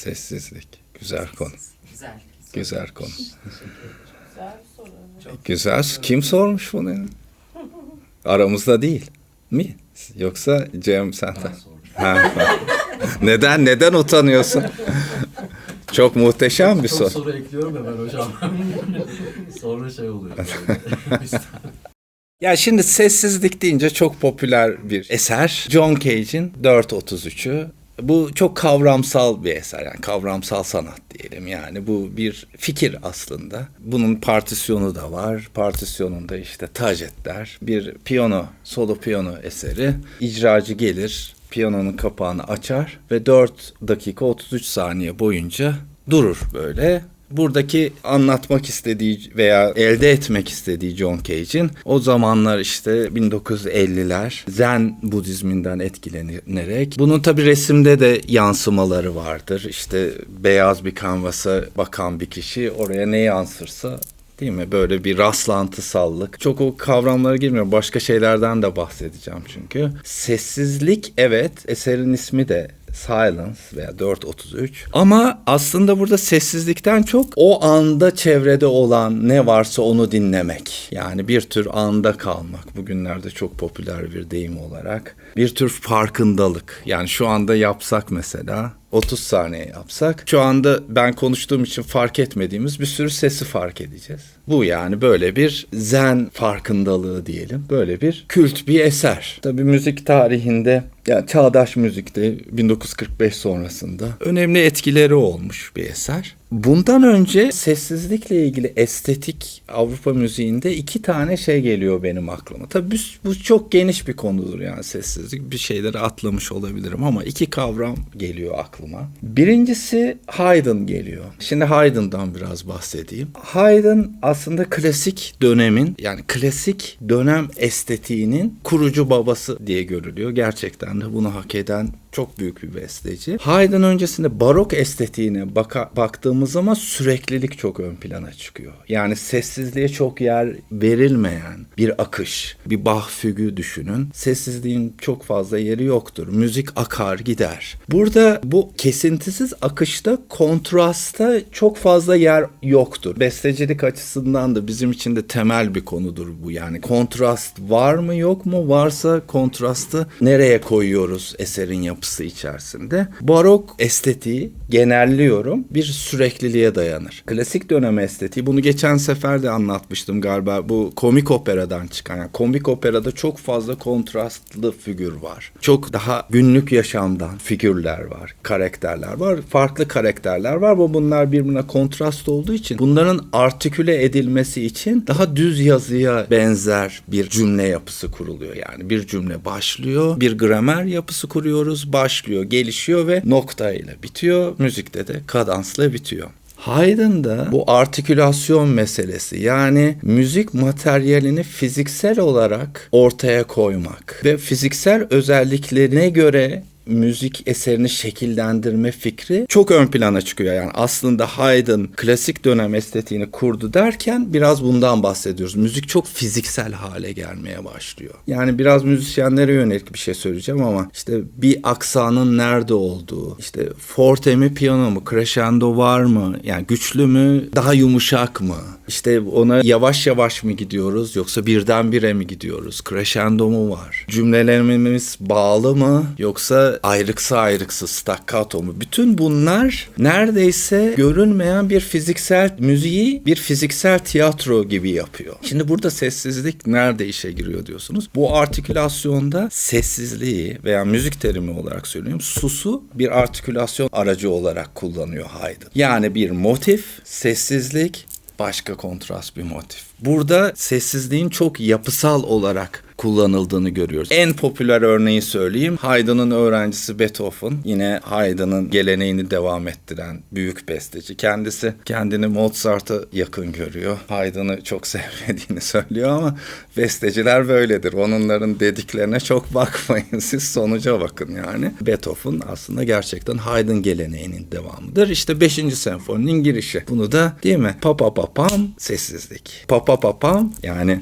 Sessizlik. Güzel konu. Güzel. Güzel konu. Güzel soru. evet. Güzel. Kim sormuş bunu? ya? Aramızda değil. Mi? Yoksa Cem. Ha, ha. neden neden utanıyorsun? Çok muhteşem bir Çok soru. soru ekliyorum ya ben hocam. Sonra şey oluyor. Ya şimdi sessizlik deyince çok popüler bir eser. John Cage'in 433'ü. Bu çok kavramsal bir eser yani kavramsal sanat diyelim yani bu bir fikir aslında. Bunun partisyonu da var. Partisyonunda işte tajetler bir piyano, solo piyano eseri. İcracı gelir, piyanonun kapağını açar ve 4 dakika 33 saniye boyunca durur böyle. Buradaki anlatmak istediği veya elde etmek istediği John Cage'in o zamanlar işte 1950'ler Zen Budizminden etkilenerek bunun tabi resimde de yansımaları vardır. İşte beyaz bir kanvasa bakan bir kişi oraya ne yansırsa Değil mi? Böyle bir rastlantısallık. Çok o kavramlara girmiyorum. Başka şeylerden de bahsedeceğim çünkü. Sessizlik evet eserin ismi de Silence veya 433. Ama aslında burada sessizlikten çok o anda çevrede olan ne varsa onu dinlemek. Yani bir tür anda kalmak. Bugünlerde çok popüler bir deyim olarak. Bir tür farkındalık. Yani şu anda yapsak mesela 30 saniye yapsak şu anda ben konuştuğum için fark etmediğimiz bir sürü sesi fark edeceğiz. Bu yani böyle bir zen farkındalığı diyelim. Böyle bir kült bir eser. Tabii müzik tarihinde yani çağdaş müzikte 1945 sonrasında önemli etkileri olmuş bir eser. Bundan önce sessizlikle ilgili estetik Avrupa müziğinde iki tane şey geliyor benim aklıma. Tabii bu, çok geniş bir konudur yani sessizlik. Bir şeyleri atlamış olabilirim ama iki kavram geliyor aklıma. Birincisi Haydn geliyor. Şimdi Haydn'dan biraz bahsedeyim. Haydn aslında klasik dönemin yani klasik dönem estetiğinin kurucu babası diye görülüyor. Gerçekten de bunu hak eden çok büyük bir besteci. Haydn öncesinde barok estetiğine baka, baktığımız zaman süreklilik çok ön plana çıkıyor. Yani sessizliğe çok yer verilmeyen bir akış, bir Bach fügü düşünün. Sessizliğin çok fazla yeri yoktur. Müzik akar gider. Burada bu kesintisiz akışta kontrasta çok fazla yer yoktur. Bestecilik açısından da bizim için de temel bir konudur bu. Yani kontrast var mı yok mu? Varsa kontrastı nereye koyuyoruz eserin yapısı içerisinde? Barok estetiği genelliyorum bir sürekliliğe dayanır. Klasik dönem estetiği bunu geçen sefer de anlatmıştım galiba bu komik operadan çıkan. Yani komik operada çok fazla kontrastlı figür var. Çok daha günlük yaşamdan figürler var, karakterler var. Farklı karakterler var ama bunlar birbirine kontrast olduğu için bunların artiküle edilmesi için daha düz yazıya benzer bir cümle yapısı kuruluyor. Yani bir cümle başlıyor, bir gramer yapısı kuruyoruz, başlıyor, gelişiyor ve noktayla bitiyor. Müzikte de kadansla bitiyor. Haydn'da bu artikülasyon meselesi yani müzik materyalini fiziksel olarak ortaya koymak ve fiziksel özelliklerine göre müzik eserini şekillendirme fikri çok ön plana çıkıyor. Yani aslında Haydn klasik dönem estetiğini kurdu derken biraz bundan bahsediyoruz. Müzik çok fiziksel hale gelmeye başlıyor. Yani biraz müzisyenlere yönelik bir şey söyleyeceğim ama işte bir aksanın nerede olduğu, işte forte mi piyano mu, crescendo var mı, yani güçlü mü, daha yumuşak mı? İşte ona yavaş yavaş mı gidiyoruz yoksa birdenbire mi gidiyoruz? Crescendo mu var? Cümlelerimiz bağlı mı yoksa ayrıksı ayrıksı staccato? Bütün bunlar neredeyse görünmeyen bir fiziksel müziği bir fiziksel tiyatro gibi yapıyor. Şimdi burada sessizlik nerede işe giriyor diyorsunuz. Bu artikülasyonda sessizliği veya müzik terimi olarak söylüyorum susu bir artikülasyon aracı olarak kullanıyor Haydn. Yani bir motif, sessizlik, başka kontrast bir motif. Burada sessizliğin çok yapısal olarak kullanıldığını görüyoruz. En popüler örneği söyleyeyim. Haydn'ın öğrencisi Beethoven. Yine Haydn'ın geleneğini devam ettiren büyük besteci. Kendisi kendini Mozart'a yakın görüyor. Haydn'ı çok sevmediğini söylüyor ama besteciler böyledir. Onların dediklerine çok bakmayın. Siz sonuca bakın yani. Beethoven aslında gerçekten Haydn geleneğinin devamıdır. İşte 5. senfoninin girişi. Bunu da değil mi? Pa pa pa pam sessizlik. Pa pa pa pam yani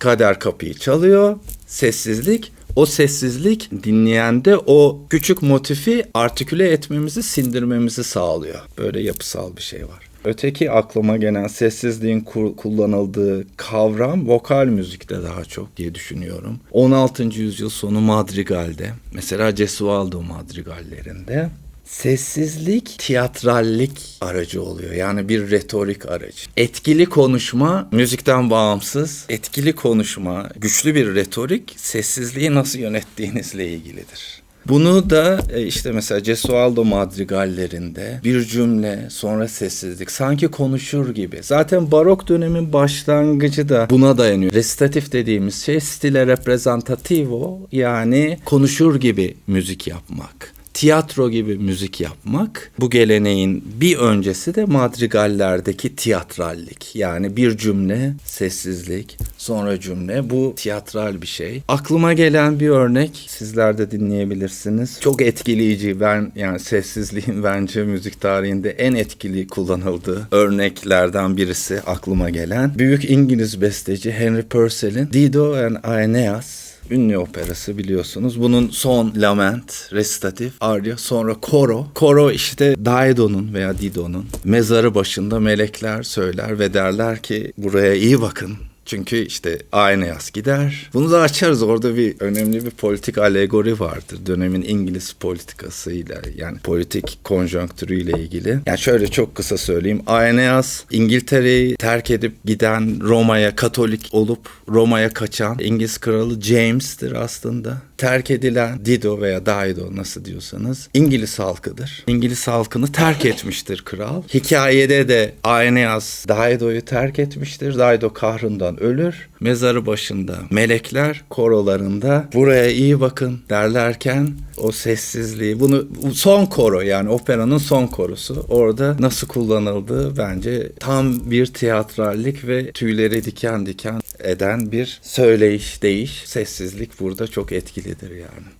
kader kapıyı çalıyor. Sessizlik. O sessizlik dinleyende o küçük motifi artiküle etmemizi, sindirmemizi sağlıyor. Böyle yapısal bir şey var. Öteki aklıma gelen sessizliğin kullanıldığı kavram vokal müzikte daha çok diye düşünüyorum. 16. yüzyıl sonu madrigalde, mesela Gesualdo madrigallerinde Sessizlik tiyatrallik aracı oluyor. Yani bir retorik aracı. Etkili konuşma müzikten bağımsız. Etkili konuşma, güçlü bir retorik sessizliği nasıl yönettiğinizle ilgilidir. Bunu da e, işte mesela Gesualdo madrigallerinde bir cümle sonra sessizlik sanki konuşur gibi. Zaten barok dönemin başlangıcı da buna dayanıyor. Resitatif dediğimiz şey stile representativo yani konuşur gibi müzik yapmak tiyatro gibi müzik yapmak. Bu geleneğin bir öncesi de madrigallerdeki tiyatrallik. Yani bir cümle, sessizlik, sonra cümle. Bu tiyatral bir şey. Aklıma gelen bir örnek sizler de dinleyebilirsiniz. Çok etkileyici. Ben yani sessizliğin bence müzik tarihinde en etkili kullanıldığı örneklerden birisi aklıma gelen. Büyük İngiliz besteci Henry Purcell'in Dido and Aeneas ünlü operası biliyorsunuz. Bunun son lament, resitatif, arya, sonra koro. Koro işte Dido'nun veya Dido'nun mezarı başında melekler söyler ve derler ki buraya iyi bakın. Çünkü işte Aeneas gider. Bunu da açarız. Orada bir önemli bir politik alegori vardır. Dönemin İngiliz politikasıyla yani politik konjonktürüyle ilgili. Yani şöyle çok kısa söyleyeyim. Aeneas İngiltere'yi terk edip giden Roma'ya Katolik olup Roma'ya kaçan İngiliz kralı James'tir aslında. Terk edilen Dido veya Dido nasıl diyorsanız İngiliz halkıdır. İngiliz halkını terk etmiştir kral. Hikayede de Aeneas Dido'yu terk etmiştir. Dido kahrından ölür. Mezarı başında melekler korolarında buraya iyi bakın derlerken o sessizliği bunu bu son koro yani operanın son korusu orada nasıl kullanıldığı bence tam bir tiyatrallik ve tüyleri diken diken eden bir söyleyiş değiş sessizlik burada çok etkilidir yani.